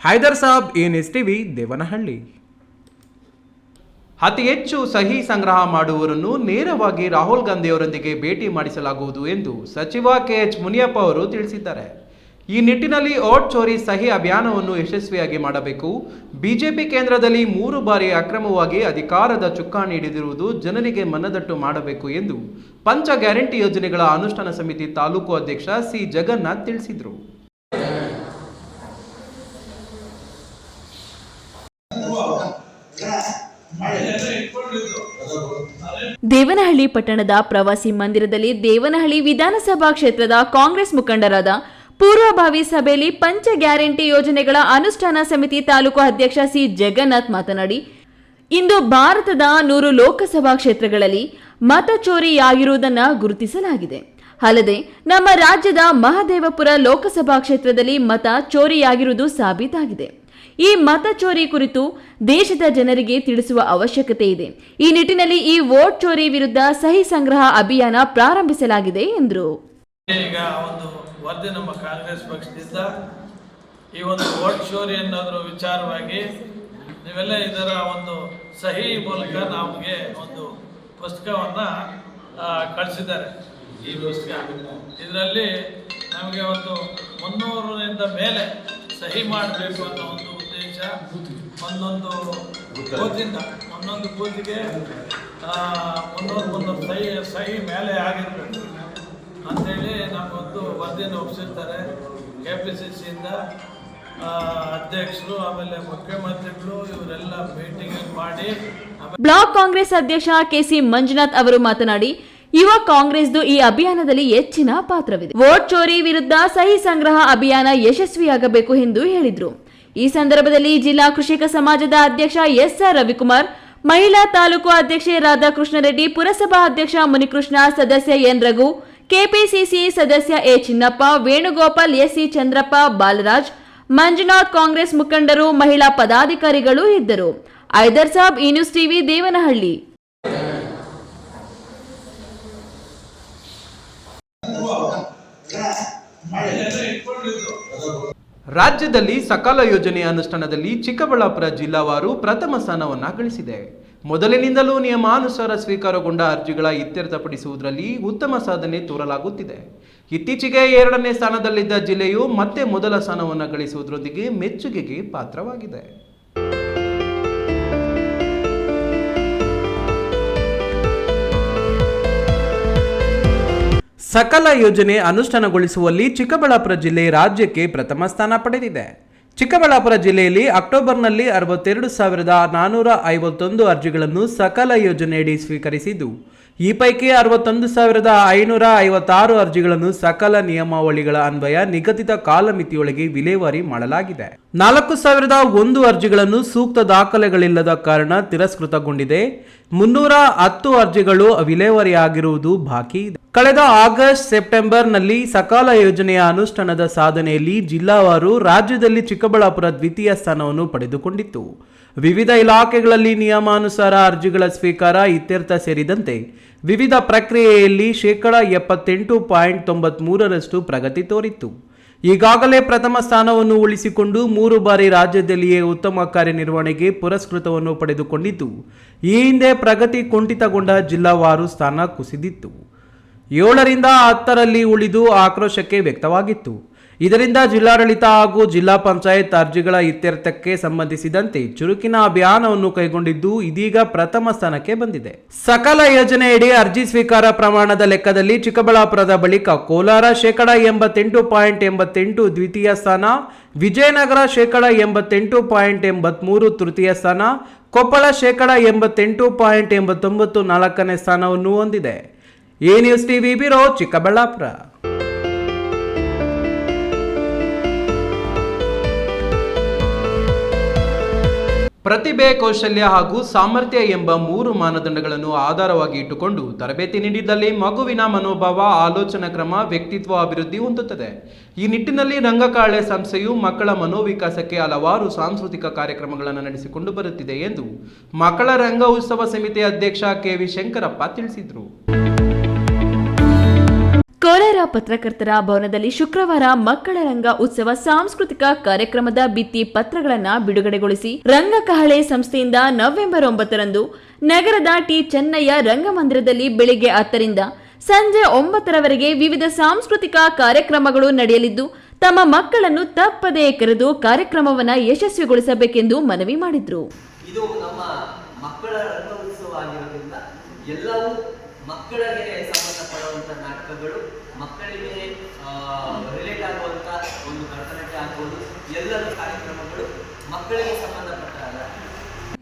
[SPEAKER 1] Hyder Sab S TV Devanahalli. ಅತಿ ಹೆಚ್ಚು ಸಹಿ ಸಂಗ್ರಹ ಮಾಡುವವರನ್ನು ನೇರವಾಗಿ ರಾಹುಲ್ ಗಾಂಧಿಯವರೊಂದಿಗೆ ಭೇಟಿ ಮಾಡಿಸಲಾಗುವುದು ಎಂದು ಸಚಿವ ಕೆ ಎಚ್ ಮುನಿಯಪ್ಪ ಅವರು ತಿಳಿಸಿದ್ದಾರೆ. ಈ ನಿಟ್ಟಿನಲ್ಲಿ ಓಟ್ ಚೋರಿ ಸಹಿ ಅಭಿಯಾನವನ್ನು ಯಶಸ್ವಿಯಾಗಿ ಮಾಡಬೇಕು. ಬಿಜೆಪಿ ಕೇಂದ್ರದಲ್ಲಿ ಮೂರು ಬಾರಿ ಅಕ್ರಮವಾಗಿ ಅಧಿಕಾರದ ಚುಕ್ಕಾಣಿ ಹಿಡಿದಿರುವುದು ಜನರಿಗೆ ಮನದಟ್ಟು ಮಾಡಬೇಕು ಎಂದು ಪಂಚ ಗ್ಯಾರಂಟಿ ಯೋಜನೆಗಳ ಅನುಷ್ಠಾನ ಸಮಿತಿ ತಾಲೂಕು ಅಧ್ಯಕ್ಷ ಸಿ. ಜಗನ್ನಾಥ್ ತಿಳಿಸಿದರು.
[SPEAKER 6] ದೇವನಹಳ್ಳಿ ಪಟ್ಟಣದ ಪ್ರವಾಸಿ ಮಂದಿರದಲ್ಲಿ ದೇವನಹಳ್ಳಿ ವಿಧಾನಸಭಾ ಕ್ಷೇತ್ರದ ಕಾಂಗ್ರೆಸ್ ಮುಖಂಡರಾದ ಪೂರ್ವಭಾವಿ ಸಭೆಯಲ್ಲಿ ಪಂಚ ಗ್ಯಾರಂಟಿ ಯೋಜನೆಗಳ ಅನುಷ್ಠಾನ ಸಮಿತಿ ತಾಲೂಕು ಅಧ್ಯಕ್ಷ ಸಿ ಜಗನ್ನಾಥ್ ಮಾತನಾಡಿ, ಇಂದು ಭಾರತದ ನೂರು ಲೋಕಸಭಾ ಕ್ಷೇತ್ರಗಳಲ್ಲಿ ಮತ ಚೋರಿಯಾಗಿರುವುದನ್ನು ಗುರುತಿಸಲಾಗಿದೆ. ಅಲ್ಲದೆ, ನಮ್ಮ ರಾಜ್ಯದ ಮಹದೇವಪುರ ಲೋಕಸಭಾ ಕ್ಷೇತ್ರದಲ್ಲಿ ಮತ ಚೋರಿಯಾಗಿರುವುದು ಸಾಬೀತಾಗಿದೆ. ಈ ಮತ ಚೋರಿ ಕುರಿತು ದೇಶದ ಜನರಿಗೆ ತಿಳಿಸುವ ಅವಶ್ಯಕತೆ ಇದೆ. ಈ ನಿಟ್ಟಿನಲ್ಲಿ ಈ ವೋಟ್ ಚೋರಿ ವಿರುದ್ಧ ಸಹಿ ಸಂಗ್ರಹ ಅಭಿಯಾನ ಪ್ರಾರಂಭಿಸಲಾಗಿದೆ ಎಂದರು.
[SPEAKER 9] ಈಗ ಒಂದು ವರದಿ ನಮ್ಮ ಕಾಂಗ್ರೆಸ್ ಪಕ್ಷದಿಂದ ಈ ಒಂದು ವೋಟ್ ಶೋರಿ ಅನ್ನೋದ್ರ ವಿಚಾರವಾಗಿ ನೀವೆಲ್ಲ ಇದರ ಒಂದು ಸಹಿ ಮೂಲಕ ನಮಗೆ ಒಂದು ಪುಸ್ತಕವನ್ನ ಕಳಿಸಿದ್ದಾರೆ. ಈ ಪುಸ್ತಕ ಇದರಲ್ಲಿ ನಮಗೆ ಒಂದು ಮುನ್ನೂರರಿಂದ ಮೇಲೆ ಸಹಿ ಮಾಡಬೇಕು ಅನ್ನೋ ಒಂದು ಉದ್ದೇಶ ಒಂದೊಂದು ಬೂತಿಂದ ಒಂದೊಂದು ಬೂತಿಗೆ ಮುನ್ನೂರು ಮುನ್ನೂರು ಸಹಿ ಸಹಿ ಮೇಲೆ ಆಗಿರಬೇಕು. ಅಂತೇಳಿ ನಮಗೊಂದು ವರದಿಯನ್ನು ಒಪ್ಪಿಸಿರ್ತಾರೆ ಕೆ ಪಿ ಸಿ ಸಿಯಿಂದ ಅಧ್ಯಕ್ಷರು, ಆಮೇಲೆ ಮುಖ್ಯಮಂತ್ರಿಗಳು, ಇವರೆಲ್ಲ ಮೀಟಿಂಗ್ ಮಾಡಿ
[SPEAKER 6] ಬ್ಲಾಕ್ ಕಾಂಗ್ರೆಸ್ ಅಧ್ಯಕ್ಷ ಕೆಸಿ ಮಂಜುನಾಥ್ ಅವರು ಮಾತನಾಡಿ, ಯುವ ಕಾಂಗ್ರೆಸ್ದು ಈ ಅಭಿಯಾನದಲ್ಲಿ ಹೆಚ್ಚಿನ ಪಾತ್ರವಿದೆ. ವೋಟ್ ಚೋರಿ ವಿರುದ್ಧ ಸಹಿ ಸಂಗ್ರಹ ಅಭಿಯಾನ ಯಶಸ್ವಿಯಾಗಬೇಕು ಎಂದು ಹೇಳಿದರು. ಈ ಸಂದರ್ಭದಲ್ಲಿ ಜಿಲ್ಲಾ ಕೃಷಿಕ ಸಮಾಜದ ಅಧ್ಯಕ್ಷ ಎಸ್ ಆರ್ ರವಿಕುಮಾರ್, ಮಹಿಳಾ ತಾಲೂಕು ಅಧ್ಯಕ್ಷೆ ರಾಧಾಕೃಷ್ಣ ರೆಡ್ಡಿ ಪುರಸಭಾ ಅಧ್ಯಕ್ಷ ಮುನಿಕೃಷ್ಣ, ಸದಸ್ಯ ಎನ್ ರಘು ಕೆಪಿಸಿಸಿ ಸದಸ್ಯ ಎ ಚಿನ್ನಪ್ಪ, ವೇಣುಗೋಪಾಲ್ ಎಸ್ಸಿ ಚಂದ್ರಪ್ಪ, ಬಾಲರಾಜ್, ಮಂಜುನಾಥ್ ಕಾಂಗ್ರೆಸ್ ಮುಖಂಡರು, ಮಹಿಳಾ ಪದಾಧಿಕಾರಿಗಳು ಇದ್ದರು. ಐದರ್ ಸಾಬ್ ಈ ನ್ಯೂಸ್ ಟಿವಿ ದೇವನಹಳ್ಳಿ.
[SPEAKER 1] ರಾಜ್ಯದಲ್ಲಿ ಸಕಾಲ ಯೋಜನೆಯ ಅನುಷ್ಠಾನದಲ್ಲಿ ಚಿಕ್ಕಬಳ್ಳಾಪುರ ಜಿಲ್ಲಾವಾರು ಪ್ರಥಮ ಸ್ಥಾನವನ್ನು ಗಳಿಸಿದೆ. ಮೊದಲಿನಿಂದಲೂ ನಿಯಮಾನುಸಾರ ಸ್ವೀಕಾರಗೊಂಡ ಅರ್ಜಿಗಳ ಇತ್ಯರ್ಥಪಡಿಸುವುದರಲ್ಲಿ ಉತ್ತಮ ಸಾಧನೆ ತೋರಲಾಗುತ್ತಿದೆ. ಇತ್ತೀಚೆಗೆ ಎರಡನೇ ಸ್ಥಾನದಲ್ಲಿದ್ದ ಜಿಲ್ಲೆಯು ಮತ್ತೆ ಮೊದಲ ಸ್ಥಾನವನ್ನು ಗಳಿಸುವುದರೊಂದಿಗೆ ಮೆಚ್ಚುಗೆಗೆ ಪಾತ್ರವಾಗಿದೆ. ಸಕಲ ಯೋಜನೆ ಅನುಷ್ಠಾನಗೊಳಿಸುವಲ್ಲಿ ಚಿಕ್ಕಬಳ್ಳಾಪುರ ಜಿಲ್ಲೆ ರಾಜ್ಯಕ್ಕೆ ಪ್ರಥಮ ಸ್ಥಾನ ಪಡೆದಿದೆ. ಚಿಕ್ಕಬಳ್ಳಾಪುರ ಜಿಲ್ಲೆಯಲ್ಲಿ ಅಕ್ಟೋಬರ್ನಲ್ಲಿ ಅರವತ್ತೆರಡು ಸಾವಿರದ ನಾನ್ನೂರ ಐವತ್ತೊಂದು ಅರ್ಜಿಗಳನ್ನು ಸಕಲ ಯೋಜನೆಯಡಿ ಸ್ವೀಕರಿಸಿದ್ದು. ಈ ಪೈಕಿ ಅರವತ್ತೊಂದು ಸಾವಿರದ ಐನೂರ ಐವತ್ತಾರು ಅರ್ಜಿಗಳನ್ನು ಸಕಲ ನಿಯಮಾವಳಿಗಳ ಅನ್ವಯ ನಿಗದಿತ ಕಾಲಮಿತಿಯೊಳಗೆ ವಿಲೇವಾರಿ ಮಾಡಲಾಗಿದೆ. ನಾಲ್ಕು ಸಾವಿರದ ಒಂದು ಅರ್ಜಿಗಳನ್ನು ಸೂಕ್ತ ದಾಖಲೆಗಳಿಲ್ಲದ ಕಾರಣ ತಿರಸ್ಕೃತಗೊಂಡಿದೆ. ಮುನ್ನೂರ ಹತ್ತು ಅರ್ಜಿಗಳು ವಿಲೇವಾರಿಯಾಗಿರುವುದು ಬಾಕಿ ಇದೆ. ಕಳೆದ ಆಗಸ್ಟ್ ಸೆಪ್ಟೆಂಬರ್ನಲ್ಲಿ ಸಕಾಲ ಯೋಜನೆಯ ಅನುಷ್ಠಾನದ ಸಾಧನೆಯಲ್ಲಿ ಜಿಲ್ಲಾವಾರು ರಾಜ್ಯದಲ್ಲಿ ಚಿಕ್ಕಬಳ್ಳಾಪುರ ದ್ವಿತೀಯ ಸ್ಥಾನವನ್ನು ಪಡೆದುಕೊಂಡಿತ್ತು. ವಿವಿಧ ಇಲಾಖೆಗಳಲ್ಲಿ ನಿಯಮಾನುಸಾರ ಅರ್ಜಿಗಳ ಸ್ವೀಕಾರ ಇತ್ಯರ್ಥ ಸೇರಿದಂತೆ ವಿವಿಧ ಪ್ರಕ್ರಿಯೆಯಲ್ಲಿ ಶೇಕಡ ಎಪ್ಪತ್ತೆಂಟು ಪಾಯಿಂಟ್ ತೊಂಬತ್ಮೂರರಷ್ಟು ಪ್ರಗತಿ ತೋರಿತ್ತು. ಈಗಾಗಲೇ ಪ್ರಥಮ ಸ್ಥಾನವನ್ನು ಉಳಿಸಿಕೊಂಡು ಮೂರು ಬಾರಿ ರಾಜ್ಯದಲ್ಲಿಯೇ ಉತ್ತಮ ಕಾರ್ಯನಿರ್ವಹಣೆಗೆ ಪುರಸ್ಕೃತವನ್ನು ಪಡೆದುಕೊಂಡಿದ್ದು, ಈ ಹಿಂದೆ ಪ್ರಗತಿ ಕುಂಠಿತಗೊಂಡ ಜಿಲ್ಲಾವಾರು ಸ್ಥಾನ ಕುಸಿದಿತ್ತು. ಏಳರಿಂದ ಹತ್ತರಲ್ಲಿ ಉಳಿದು ಆಕ್ರೋಶಕ್ಕೆ ವ್ಯಕ್ತವಾಗಿತ್ತು. ಇದರಿಂದ ಜಿಲ್ಲಾಡಳಿತ ಹಾಗೂ ಜಿಲ್ಲಾ ಪಂಚಾಯತ್ ಅರ್ಜಿಗಳ ಇತ್ಯರ್ಥಕ್ಕೆ ಸಂಬಂಧಿಸಿದಂತೆ ಚುರುಕಿನ ಅಭಿಯಾನವನ್ನು ಕೈಗೊಂಡಿದ್ದು ಇದೀಗ ಪ್ರಥಮ ಸ್ಥಾನಕ್ಕೆ ಬಂದಿದೆ. ಸಕಲ ಯೋಜನೆಯಡಿ ಅರ್ಜಿ ಸ್ವೀಕಾರ ಪ್ರಮಾಣದ ಲೆಕ್ಕದಲ್ಲಿ ಚಿಕ್ಕಬಳ್ಳಾಪುರದ ಬಳಿಕ ಕೋಲಾರ ಶೇಕಡ ಎಂಬತ್ತೆಂಟು ಪಾಯಿಂಟ್ ಎಂಬತ್ತೆಂಟು ದ್ವಿತೀಯ ಸ್ಥಾನ, ವಿಜಯನಗರ ಶೇಕಡ ಎಂಬತ್ತೆಂಟು ಪಾಯಿಂಟ್ ಎಂಬತ್ಮೂರು ತೃತೀಯ ಸ್ಥಾನ, ಕೊಪ್ಪಳ ಶೇಕಡ ಎಂಬತ್ತೆಂಟು ಪಾಯಿಂಟ್ ಎಂಬತ್ತೊಂಬತ್ತು ನಾಲ್ಕನೇ ಸ್ಥಾನವನ್ನು ಹೊಂದಿದೆ. E news TV bureau Chikkaballapur. ಪ್ರತಿಭೆ, ಕೌಶಲ್ಯ ಹಾಗೂ ಸಾಮರ್ಥ್ಯ ಎಂಬ ಮೂರು ಮಾನದಂಡಗಳನ್ನು ಆಧಾರವಾಗಿ ಇಟ್ಟುಕೊಂಡು ತರಬೇತಿ ನೀಡಿದ್ದಲ್ಲಿ ಮಗುವಿನ ಮನೋಭಾವ, ಆಲೋಚನಾ ಕ್ರಮ, ವ್ಯಕ್ತಿತ್ವ ಅಭಿವೃದ್ಧಿ ಹೊಂದುತ್ತದೆ. ಈ ನಿಟ್ಟಿನಲ್ಲಿ ರಂಗಕಾಳೆ ಸಂಸ್ಥೆಯು ಮಕ್ಕಳ ಮನೋವಿಕಾಸಕ್ಕೆ ಹಲವಾರು ಸಾಂಸ್ಕೃತಿಕ ಕಾರ್ಯಕ್ರಮಗಳನ್ನು ನಡೆಸಿಕೊಂಡು ಬರುತ್ತಿದೆ ಎಂದು ಮಕ್ಕಳ ರಂಗ ಉತ್ಸವ ಸಮಿತಿ ಅಧ್ಯಕ್ಷ ಕೆವಿ ಶಂಕರಪ್ಪ ತಿಳಿಸಿದರು.
[SPEAKER 6] ಕೋಲಾರ ಪತ್ರಕರ್ತರ ಭವನದಲ್ಲಿ ಶುಕ್ರವಾರ ಮಕ್ಕಳ ರಂಗ ಉತ್ಸವ ಸಾಂಸ್ಕೃತಿಕ ಕಾರ್ಯಕ್ರಮದ ಭಿತ್ತಿ ಪತ್ರಗಳನ್ನು ಬಿಡುಗಡೆಗೊಳಿಸಿ ರಂಗಕಹಳೆ ಸಂಸ್ಥೆಯಿಂದ ನವೆಂಬರ್ ಒಂಬತ್ತರಂದು ನಗರದ ಟಿ ಚೆನ್ನಯ್ಯ ರಂಗಮಂದಿರದಲ್ಲಿ ಬೆಳಿಗ್ಗೆ ಹತ್ತರಿಂದ ಸಂಜೆ ಒಂಬತ್ತರವರೆಗೆ ವಿವಿಧ ಸಾಂಸ್ಕೃತಿಕ ಕಾರ್ಯಕ್ರಮಗಳು ನಡೆಯಲಿದ್ದು, ತಮ್ಮ ಮಕ್ಕಳನ್ನು ತಪ್ಪದೇ ಕರೆದು ಕಾರ್ಯಕ್ರಮವನ್ನು ಯಶಸ್ವಿಗೊಳಿಸಬೇಕೆಂದು ಮನವಿ ಮಾಡಿದ್ರು.
[SPEAKER 10] ಮಕ್ಕಳ ರಂಗೋತ್ಸವ ಆಗಿರೋದ್ರಿಂದ ಎಲ್ಲವೂ ಮಕ್ಕಳಿಗೆ ಸಂಬಂಧಪಡುವಂಥ ನಾಟಕಗಳು ಮಕ್ಕಳಿಗೆ ರಿಲೇಟ್ ಆಗುವಂಥ ಒಂದು ಭರತನಾಟ್ಯ ಆಗ್ಬೋದು ಎಲ್ಲರ ಕಾರ್ಯಕ್ರಮಗಳು ಮಕ್ಕಳಿಗೆ ಸಂಬಂಧಪಟ್ಟ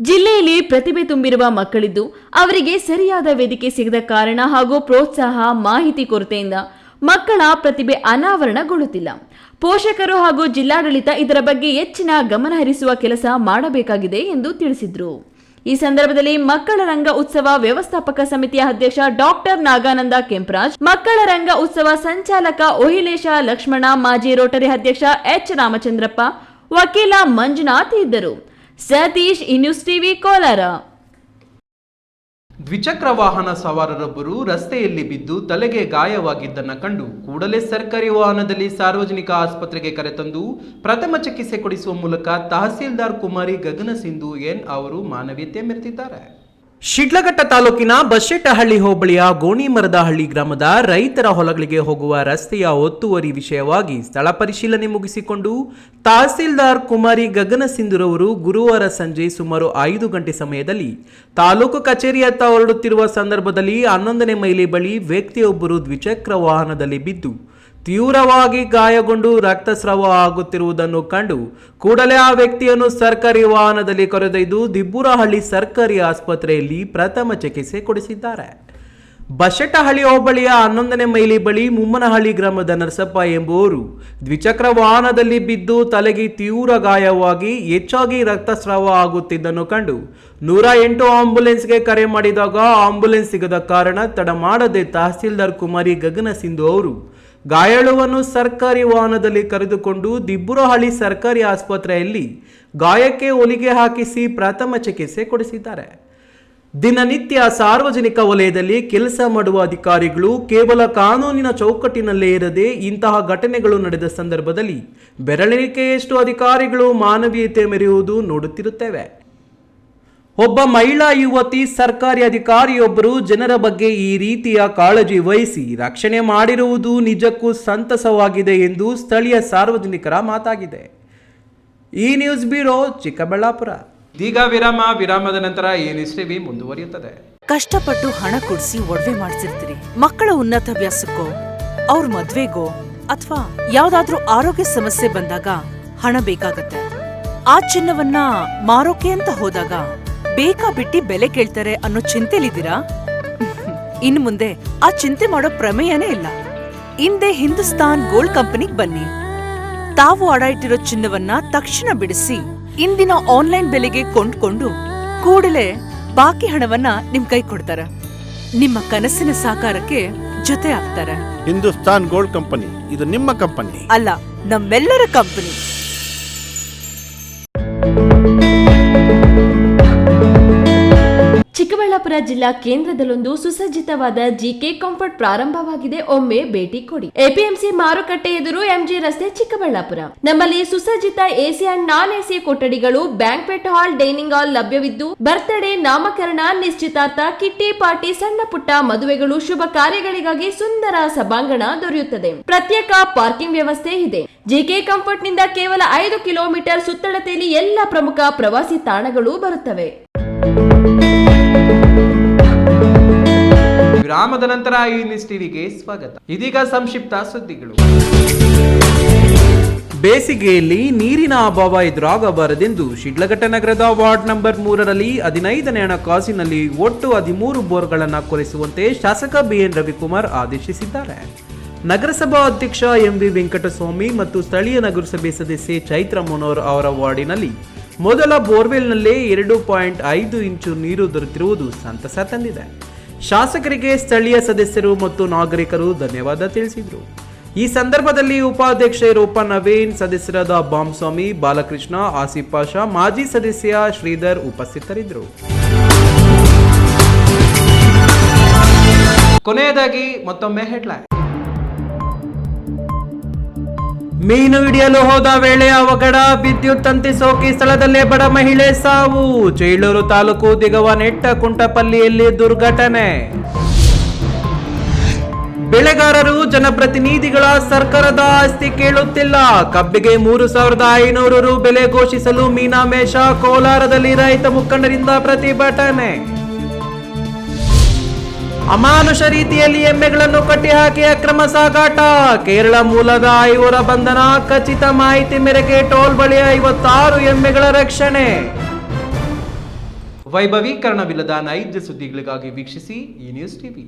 [SPEAKER 6] ಜಿಲ್ಲೆಯಲ್ಲಿ ಪ್ರತಿಭೆ ತುಂಬಿರುವ ಮಕ್ಕಳಿದ್ದು ಅವರಿಗೆ ಸರಿಯಾದ ವೇದಿಕೆ ಸಿಗದ ಕಾರಣ ಹಾಗೂ ಪ್ರೋತ್ಸಾಹ ಮಾಹಿತಿ ಕೊರತೆಯಿಂದ ಮಕ್ಕಳ ಪ್ರತಿಭೆ ಅನಾವರಣಗೊಳ್ಳುತ್ತಿಲ್ಲ. ಪೋಷಕರು ಹಾಗೂ ಜಿಲ್ಲಾಡಳಿತ ಇದರ ಬಗ್ಗೆ ಹೆಚ್ಚಿನ ಗಮನ ಹರಿಸುವ ಕೆಲಸ ಮಾಡಬೇಕಾಗಿದೆ ಎಂದು ತಿಳಿಸಿದರು. ಈ ಸಂದರ್ಭದಲ್ಲಿ ಮಕ್ಕಳ ರಂಗ ಉತ್ಸವ ವ್ಯವಸ್ಥಾಪಕ ಸಮಿತಿಯ ಅಧ್ಯಕ್ಷ ಡಾಕ್ಟರ್ ನಾಗಾನಂದ ಕೆಂಪರಾಜ್, ಮಕ್ಕಳ ರಂಗ ಉತ್ಸವ ಸಂಚಾಲಕ ಓಹಿಲೇಶ ಲಕ್ಷ್ಮಣ, ಮಾಜಿ ರೋಟರಿ ಅಧ್ಯಕ್ಷ ಎಚ್ ರಾಮಚಂದ್ರಪ್ಪ, ವಕೀಲ ಮಂಜುನಾಥ್ ಇದ್ದರು. ಸತೀಶ್ ಇನ್ಯೂಸ್ ನ್ಯೂಸ್ ಟಿವಿ, ಕೋಲಾರ.
[SPEAKER 1] ದ್ವಿಚಕ್ರ ವಾಹನ ಸವಾರರೊಬ್ಬರು ರಸ್ತೆಯಲ್ಲಿ ಬಿದ್ದು ತಲೆಗೆ ಗಾಯವಾಗಿದ್ದನ್ನ ಕಂಡು ಕೂಡಲೇ ಸರ್ಕಾರಿ ವಾಹನದಲ್ಲಿ ಸಾರ್ವಜನಿಕ ಆಸ್ಪತ್ರೆಗೆ ಕರೆತಂದು ಪ್ರಥಮ ಚಿಕಿತ್ಸೆ ಕೊಡಿಸುವ ಮೂಲಕ ತಹಸೀಲ್ದಾರ್ ಕುಮಾರಿ ಗಗನ ಸಿಂಧು ಎನ್ ಅವರು ಮಾನವೀಯತೆ ಮೆರೆದಿದ್ದಾರೆ. ಶಿಡ್ಲಘಟ್ಟ ತಾಲೂಕಿನ ಬಶೆಟ್ಟಹಳ್ಳಿ ಹೋಬಳಿಯ ಗೋಣಿಮರದಹಳ್ಳಿ ಗ್ರಾಮದ ರೈತರ ಹೊಲಗಳಿಗೆ ಹೋಗುವ ರಸ್ತೆಯ ಒತ್ತುವರಿ ವಿಷಯವಾಗಿ ಸ್ಥಳ ಪರಿಶೀಲನೆ ಮುಗಿಸಿಕೊಂಡು ತಹಸೀಲ್ದಾರ್ ಕುಮಾರಿ ಗಗನ ಸಿಂಧುರವರು ಗುರುವಾರ ಸಂಜೆ ಸುಮಾರು ಐದು ಗಂಟೆ ಸಮಯದಲ್ಲಿ ತಾಲೂಕು ಕಚೇರಿಯತ್ತ ಹೊರಡುತ್ತಿರುವ ಸಂದರ್ಭದಲ್ಲಿ ಹನ್ನೊಂದನೇ ಮೈಲಿ ಬಳಿ ವ್ಯಕ್ತಿಯೊಬ್ಬರು ದ್ವಿಚಕ್ರ ವಾಹನದಲ್ಲಿ ಬಿದ್ದು ತೀವ್ರವಾಗಿ ಗಾಯಗೊಂಡು ರಕ್ತಸ್ರಾವ ಆಗುತ್ತಿರುವುದನ್ನು ಕಂಡು ಕೂಡಲೇ ಆ ವ್ಯಕ್ತಿಯನ್ನು ಸರ್ಕಾರಿ ವಾಹನದಲ್ಲಿ ಕರೆದೊಯ್ದು ದಿಬ್ಬೂರಹಳ್ಳಿ ಸರ್ಕಾರಿ ಆಸ್ಪತ್ರೆಯಲ್ಲಿ ಪ್ರಥಮ ಚಿಕಿತ್ಸೆ ಕೊಡಿಸಿದ್ದಾರೆ. ಬಶೆಟ್ಟಹಳ್ಳಿ ಹೋಬಳಿಯ ಹನ್ನೊಂದನೇ ಮೈಲಿ ಬಳಿ ಮುಮ್ಮನಹಳ್ಳಿ ಗ್ರಾಮದ ನರಸಪ್ಪ ಎಂಬುವರು ದ್ವಿಚಕ್ರ ವಾಹನದಲ್ಲಿ ಬಿದ್ದು ತಲೆಗೆ ತೀವ್ರ ಗಾಯವಾಗಿ ಹೆಚ್ಚಾಗಿ ರಕ್ತಸ್ರಾವ ಆಗುತ್ತಿದ್ದನ್ನು ಕಂಡು ನೂರ ಎಂಟು ಆಂಬ್ಯುಲೆನ್ಸ್ಗೆ ಕರೆ ಮಾಡಿದಾಗ ಆಂಬ್ಯುಲೆನ್ಸ್ ಸಿಗದ ಕಾರಣ ತಡ ಮಾಡದೆ ತಹಸೀಲ್ದಾರ್ ಕುಮಾರಿ ಗಗನ ಸಿಂಧು ಅವರು ಗಾಯಾಳುವನ್ನು ಸರ್ಕಾರಿ ವಾಹನದಲ್ಲಿ ಕರೆದುಕೊಂಡು ದಿಬ್ಬುರಹಳ್ಳಿ ಸರ್ಕಾರಿ ಆಸ್ಪತ್ರೆಯಲ್ಲಿ ಗಾಯಕ್ಕೆ ಹೊಲಿಗೆ ಹಾಕಿಸಿ ಪ್ರಥಮ ಚಿಕಿತ್ಸೆ ಕೊಡಿಸಿದ್ದಾರೆ. ದಿನನಿತ್ಯ ಸಾರ್ವಜನಿಕ ವಲಯದಲ್ಲಿ ಕೆಲಸ ಮಾಡುವ ಅಧಿಕಾರಿಗಳು ಕೇವಲ ಕಾನೂನಿನ ಚೌಕಟ್ಟಿನಲ್ಲೇ ಇರದೆ ಇಂತಹ ಘಟನೆಗಳು ನಡೆದ ಸಂದರ್ಭದಲ್ಲಿ ಬೆರಳಿಕೆಯಷ್ಟು ಅಧಿಕಾರಿಗಳು ಮಾನವೀಯತೆ ಮೆರೆಯುವುದು ನೋಡುತ್ತಿರುತ್ತೇವೆ. ಒಬ್ಬ ಮಹಿಳಾ ಯುವತಿ ಸರ್ಕಾರಿ ಅಧಿಕಾರಿಯೊಬ್ಬರು ಜನರ ಬಗ್ಗೆ ಈ ರೀತಿಯ ಕಾಳಜಿ ವಹಿಸಿ ರಕ್ಷಣೆ ಮಾಡಿರುವುದು ನಿಜಕ್ಕೂ ಸಂತಸವಾಗಿದೆ ಎಂದು ಸ್ಥಳೀಯ ಸಾರ್ವಜನಿಕರ ಮಾತಾಗಿದೆ. ಈ ನ್ಯೂಸ್ ಬ್ಯೂರೋ ಚಿಕ್ಕಬಳ್ಳಾಪುರ. ಇದೀಗ ವಿರಾಮ ವಿರಾಮದ ನಂತರ ಈ ನ್ಯೂಸ್ ಟಿವಿ ಮುಂದುವರಿಯುತ್ತದೆ.
[SPEAKER 11] ಕಷ್ಟಪಟ್ಟು ಹಣ ಕೊಡಿಸಿ ಒಡವೆ ಮಾಡಿಸಿರ್ತೀರಿ. ಮಕ್ಕಳ ಉನ್ನತ ವ್ಯಾಸಕ್ಕೋ ಅವ್ರ ಮದ್ವೆಗೋ ಅಥವಾ ಯಾವ್ದಾದ್ರೂ ಆರೋಗ್ಯ ಸಮಸ್ಯೆ ಬಂದಾಗ ಹಣ ಬೇಕಾಗತ್ತೆ. ಆ ಚಿನ್ನವನ್ನ ಮಾರೋಕೆ ಅಂತ ಹೋದಾಗ ಬೇಕಾ ಬಿಟ್ಟಿ ಬೆಲೆ ಕೇಳ್ತಾರೆ ಅನ್ನೋ ಚಿಂತೆಲಿದ್ದೀರಾ? ಇನ್ ಮುಂದೆ ಆ ಚಿಂತೆ ಮಾಡೋ ಪ್ರಮೇಯನೇ ಇಲ್ಲ. ಹಿಂದೆ ಹಿಂದೂಸ್ತಾನ್ ಗೋಲ್ಡ್ ಕಂಪನಿಗ್ ಬನ್ನಿ. ತಾವು ಅಡ ಇಟ್ಟಿರೋ ಚಿನ್ನವನ್ನ ತಕ್ಷಣ ಬಿಡಿಸಿ ಇಂದಿನ ಆನ್ಲೈನ್ ಬೆಲೆಗೆ ಕೊಂಡ್ಕೊಂಡು ಕೂಡಲೇ ಬಾಕಿ ಹಣವನ್ನ ನಿಮ್ ಕೈ ಕೊಡ್ತಾರ. ನಿಮ್ಮ ಕನಸಿನ ಸಾಕಾರಕ್ಕೆ ಜೊತೆ ಆಗ್ತಾರೆ.
[SPEAKER 12] ಹಿಂದೂಸ್ತಾನ್ ಗೋಲ್ಡ್ ಕಂಪನಿ ಇದು ನಿಮ್ಮ ಕಂಪನಿ.
[SPEAKER 11] ಅಲ್ಲ ನಮ್ಮೆಲ್ಲರ ಕಂಪನಿ.
[SPEAKER 13] ಚಿಕ್ಕಬಳ್ಳಾಪುರ ಜಿಲ್ಲಾ ಕೇಂದ್ರದಲ್ಲೊಂದು ಸುಸಜ್ಜಿತವಾದ ಜಿಕೆ ಕಂಫರ್ಟ್ ಪ್ರಾರಂಭವಾಗಿದೆ. ಒಮ್ಮೆ ಭೇಟಿ ಕೊಡಿ. ಎಪಿಎಂಸಿ ಮಾರುಕಟ್ಟೆ ಎದುರು ಎಂಜಿ ರಸ್ತೆ ಚಿಕ್ಕಬಳ್ಳಾಪುರ. ನಮ್ಮಲ್ಲಿ ಸುಸಜ್ಜಿತ ಎಸಿ ಅಂಡ್ ನಾನ್ ಎಸಿ ಕೊಠಡಿಗಳು ಬ್ಯಾಂಕ್ವೆಟ್ ಹಾಲ್, ಡೈನಿಂಗ್ ಹಾಲ್ ಲಭ್ಯವಿದ್ದು, ಬರ್ತ್ಡೇ, ನಾಮಕರಣ, ನಿಶ್ಚಿತಾರ್ಥ, ಕಿಟ್ಟಿ ಪಾರ್ಟಿ, ಸಣ್ಣ ಪುಟ್ಟ ಮದುವೆಗಳು, ಶುಭ ಕಾರ್ಯಗಳಿಗಾಗಿ ಸುಂದರ ಸಭಾಂಗಣ ದೊರೆಯುತ್ತದೆ. ಪ್ರತ್ಯೇಕ ಪಾರ್ಕಿಂಗ್ ವ್ಯವಸ್ಥೆ ಇದೆ. ಜಿಕೆ ಕಂಫರ್ಟ್ನಿಂದ ಕೇವಲ ಐದು ಕಿಲೋಮೀಟರ್ ಸುತ್ತಳತೆಯಲ್ಲಿ ಎಲ್ಲ ಪ್ರಮುಖ ಪ್ರವಾಸಿ ತಾಣಗಳು ಬರುತ್ತವೆ.
[SPEAKER 1] ವಿರಾಮದ ನಂತರ ಈ ಟಿವಿಗೆ ಸ್ವಾಗತ. ಇದೀಗ ಸಂಕ್ಷಿಪ್ತ ಸುದ್ದಿಗಳು. ಬೇಸಿಗೆಯಲ್ಲಿ ನೀರಿನ ಅಭಾವ ಎದುರಾಗಬಾರದೆಂದು ಶಿಡ್ಲಘಟ್ಟ ನಗರದ ವಾರ್ಡ್ ನಂಬರ್ ಮೂರರಲ್ಲಿ ಹದಿನೈದನೇ ಹಣಕಾಸಿನಲ್ಲಿ ಒಟ್ಟು ಹದಿಮೂರು ಬೋರ್ಗಳನ್ನು ಕೊರೆಸುವಂತೆ ಶಾಸಕ ಬಿಎನ್ ರವಿಕುಮಾರ್ ಆದೇಶಿಸಿದ್ದಾರೆ. ನಗರಸಭಾ ಅಧ್ಯಕ್ಷ ಎಂವಿ ವೆಂಕಟಸ್ವಾಮಿ ಮತ್ತು ಸ್ಥಳೀಯ ನಗರಸಭೆ ಸದಸ್ಯೆ ಚೈತ್ರ ಮನೋಹರ್ ಅವರ ವಾರ್ಡಿನಲ್ಲಿ ಮೊದಲ ಬೋರ್ವೆಲ್ನಲ್ಲೇ ಎರಡು ಪಾಯಿಂಟ್ ಐದು ಇಂಚು ನೀರು ದೊರೆತಿರುವುದು ಸಂತಸ ತಂದಿದೆ. ಶಾಸಕರಿಗೆ ಸ್ಥಳೀಯ ಸದಸ್ಯರು ಮತ್ತು ನಾಗರಿಕರು ಧನ್ಯವಾದ ತಿಳಿಸಿದರು. ಈ ಸಂದರ್ಭದಲ್ಲಿ ಉಪಾಧ್ಯಕ್ಷ ರೂಪ ನವೀನ್, ಸದಸ್ಯರಾದ ಬಾಂಸ್ವಾಮಿ ಬಾಲಕೃಷ್ಣ, ಆಸಿಫ್ ಪಾಷಾ, ಮಾಜಿ ಸದಸ್ಯ ಶ್ರೀಧರ್ ಉಪಸ್ಥಿತರಿದ್ದರು. ಕೊನೆಯದಾಗಿ ಮತ್ತೊಮ್ಮೆ ಹೆಡ್ಲೈನ್. ಮೀನು ಹಿಡಿಯಲು ಹೋದ ವೇಳೆ ಅವಘಡ, ವಿದ್ಯುತ್ ತಂತಿ ಸೋಕಿ ಸ್ಥಳದಲ್ಲೇ ಬಡ ಮಹಿಳೆ ಸಾವು. ಚೇಳೂರು ತಾಲೂಕು ದಿಗವ ನೆಟ್ಟ ಕುಂಟಪಲ್ಲಿಯಲ್ಲಿ ದುರ್ಘಟನೆ. ಬೆಳೆಗಾರರು, ಜನಪ್ರತಿನಿಧಿಗಳ ಸರ್ಕಾರದ ಆಸ್ತಿ ಕೇಳುತ್ತಿಲ್ಲ. ಕಬ್ಬಿಗೆ ಮೂರು ಸಾವಿರದ ಐನೂರು ರು ಬೆಲೆ ಘೋಷಿಸಲು ಮೀನಾಮೇಷ ಕೋಲಾರದಲ್ಲಿ ರೈತ ಮುಖಂಡರಿಂದ ಪ್ರತಿಭಟನೆ. ಅಮಾನುಷ ರೀತಿಯಲ್ಲಿ ಎಮ್ಮೆಗಳನ್ನು ಕಟ್ಟಿಹಾಕಿ ಅಕ್ರಮ ಸಾಗಾಟ. ಕೇರಳ ಮೂಲದ ಐವರ ಬಂಧನ ಖಚಿತ ಮಾಹಿತಿ ಮೇರೆಗೆ ಟೋಲ್ ಬಳಿ ಐವತ್ತಾರು ಎಮ್ಮೆಗಳ ರಕ್ಷಣೆ. ವೈಭವೀಕರಣವಿಲ್ಲದ ನೈಜ ಸುದ್ದಿಗಳಿಗಾಗಿ ವೀಕ್ಷಿಸಿ ಈ ನ್ಯೂಸ್ ಟಿವಿ.